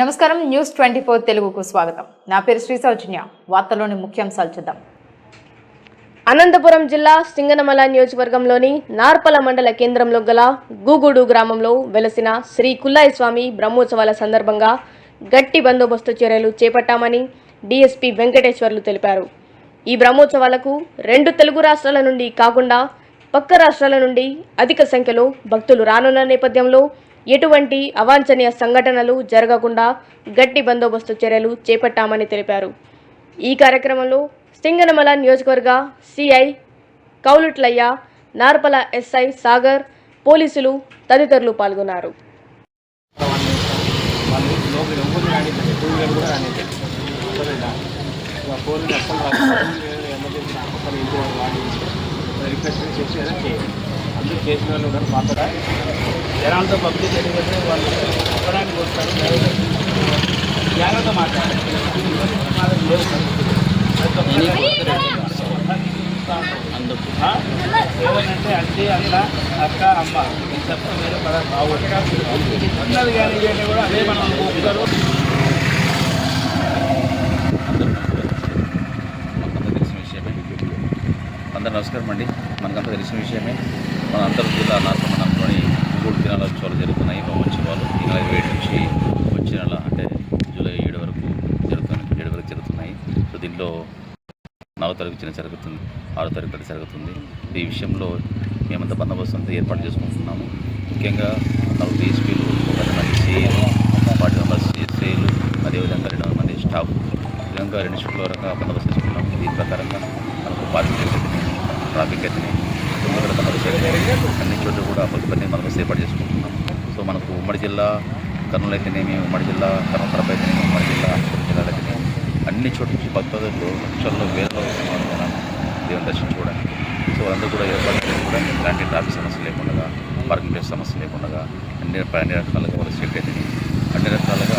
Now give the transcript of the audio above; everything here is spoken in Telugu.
నమస్కారం న్యూస్ ట్వంటీ ఫోర్ తెలుగుకు స్వాగతం. నా పేరు శ్రీ సౌజన్య. వార్తలోని ముఖ్యాంశాలు చూద్దాం. అనంతపురం జిల్లా సింగనమల నియోజకవర్గంలోని నార్పల మండల కేంద్రంలో గల గూగూడు గ్రామంలో వెలసిన శ్రీ కుల్లాయి స్వామి బ్రహ్మోత్సవాల సందర్భంగా గట్టి బందోబస్తు చర్యలు చేపట్టామని డిఎస్పి వెంకటేశ్వర్లు తెలిపారు. ఈ బ్రహ్మోత్సవాలకు రెండు తెలుగు రాష్ట్రాల నుండి కాకుండా పక్క రాష్ట్రాల నుండి అధిక సంఖ్యలో భక్తులు రానున్న నేపథ్యంలో ఎటువంటి అవాంఛనీయ సంఘటనలు జరగకుండా గట్టి బందోబస్తు చర్యలు చేపట్టామని తెలిపారు. ఈ కార్యక్రమంలో సింగనమల నియోజకవర్గ సిఐ కౌలుట్లయ్య నార్పల ఎస్ఐ సాగర్ పోలీసులు తదితరులు పాల్గొన్నారు. అసలు ఎమర్జెన్సీ ఇంటి వాళ్ళు వాడి రిక్వెస్ట్ చేసి ఏదైనా చేయాలి. అందరూ చేసిన వాళ్ళు ఉన్నారు పాపగా జనాలతో పబ్లిక్ ఎందుకంటే వాళ్ళు ఇవ్వడానికి వస్తారు. జాగ్రత్త మాట్లాడాలి. లేవు అంటే అక్క అక్క అమ్మ ఈ తప్ప వేరే పదాలు బాగుంటుంది ఉన్నది కానీ ఇవన్నీ కూడా అదే మనం ఒక్కరు మనకంతా తెలిసిన విషయమే అందరూ నమస్కారం అండి మనకంతా తెలిసిన విషయమే. మన అంతర్ జిల్లా నార్కమండలంలోని మూడు దినాలోత్సవాలు జరుగుతున్నాయి. బ్రహ్మోత్సవాలు ఈ నెల ఇరవై ఏడు నుంచి వచ్చే నెల అంటే జూలై ఏడు వరకు జరుగుతున్నాయి ఏడు వరకు జరుగుతున్నాయి. సో దీంట్లో నాలుగో తారీఖు చిన్న జరుగుతుంది. ఆరో తారీఖు ఒకటి జరుగుతుంది. ఈ విషయంలో మేమంతా బందోబస్తు అంతా ఏర్పాటు చేసుకుంటున్నాము. ముఖ్యంగా నాలుగు డిఎస్పీలు ఒక రెండు మంది వాటి మెంబర్స్ ఎస్ఐలు అదేవిధంగా రెండు మంది స్టాఫ్. విధంగా రెండు షిఫ్ట్ల వరకు బందోబస్తు చేసుకున్నాము దీని ప్రకారంగా మనకు పార్కింగ్ ట్రాఫిక్ అయితే అన్ని చోట్ల కూడా పది మనం ఏర్పాటు చేసుకుంటున్నాం. సో మనకు ఉమ్మడి జిల్లా కర్నూలు అయితేనేమి ఉమ్మడి జిల్లా కర్నూలు కడప అయితేనేమి ఉమ్మడి జిల్లా అనంతపురం జిల్లాలు అయితేనేమి అన్ని చోట్ల నుంచి భక్తులు లక్షల్లో వేలలో వస్తున్నారు దేవుని దర్శించుకోవడానికి సో వాళ్ళందరూ కూడా ఏర్పాటు చేసి ఎలాంటి ట్రాఫిక్ సమస్య లేకుండా పార్కింగ్ ప్లేస్ సమస్య లేకుండా అన్ని అన్ని రకాలుగా వాళ్ళు సెట్ అయితే అన్ని రకాలుగా